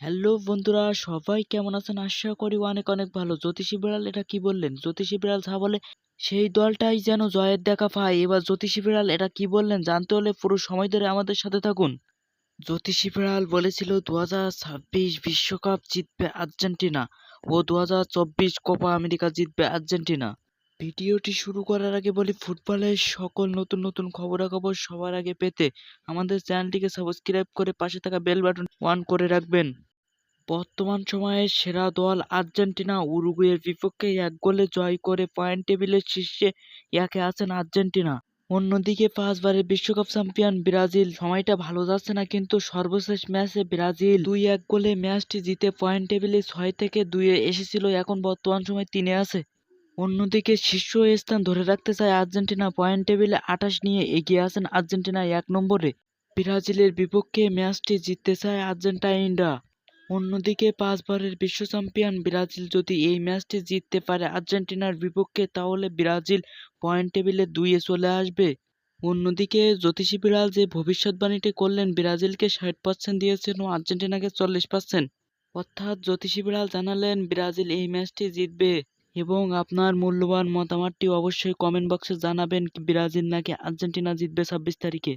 Hello বন্ধুরা, সবাই কেমন আছেন? আশা করি অনেক অনেক ভালো। জ্যোতিষী বিড়াল এটা কি বললেন? জ্যোতিষী বিড়াল যা বলে সেই দলটাই যেন জয়ের দেখা পায়। এবার জ্যোতিষী বিড়াল এটা কি বললেন জানতে হলে পুরো সময় ধরে আমাদের সাথে থাকুন। জ্যোতিষী বিড়াল বলেছিল দু বিশ্বকাপ জিতবে আর্জেন্টিনা ও দু কোপা আমেরিকা জিতবে আর্জেন্টিনা। ভিডিওটি শুরু করার আগে বলি ফুটবলের সকল নতুন নতুন খবরাখবর সবার আগে পেতে আমাদের চ্যানেলটিকে সাবস্ক্রাইব করে পাশে থাকা বেল বাটন অন করে রাখবেন। বর্তমান সময়ে সেরা দল আর্জেন্টিনা, উরুগুয়ের বিপক্ষে এক গোলে জয় করে পয়েন্ট টেবিলের শীর্ষে একে আছেন আর্জেন্টিনা। অন্যদিকে পাঁচবারের বিশ্বকাপ চ্যাম্পিয়ন ব্রাজিল। সময়টা ভালো যাচ্ছে না, কিন্তু সর্বশেষ ম্যাচে ব্রাজিল দুই এক গোলে ম্যাচটি জিতে পয়েন্ট টেবিলে ছয় থেকে দুইয়ে এসেছিল, এখন বর্তমান সময় তিনে আছে। অন্যদিকে শীর্ষ স্থান ধরে রাখতে চায় আর্জেন্টিনা, পয়েন্ট টেবিলে আঠাশ নিয়ে এগিয়ে আছেন আর্জেন্টিনা এক নম্বরে। ব্রাজিলের বিপক্ষে ম্যাচটি জিততে চায় আর্জেন্টাইনরা। অন্যদিকে পাঁচবারের বিশ্ব চ্যাম্পিয়ন ব্রাজিল যদি এই ম্যাচটি জিততে পারে আর্জেন্টিনার বিপক্ষে, তাহলে ব্রাজিল পয়েন্ট টেবিলে দুইয়ে চলে আসবে। অন্যদিকে জ্যোতিষী বিড়াল যে ভবিষ্যৎবাণীটি করলেন, ব্রাজিলকে ষাট পার্সেন্ট দিয়েছেন ও আর্জেন্টিনাকে চল্লিশ পার্সেন্ট অর্থাৎ জ্যোতিষী বিড়াল জানালেন, ব্রাজিল এই ম্যাচটি জিতবে এবং আপনার মূল্যবান মতামতটি অবশ্যই কমেন্ট বক্সে জানাবেন, ব্রাজিল নাকি আর্জেন্টিনা জিতবে ছাব্বিশ তারিখে।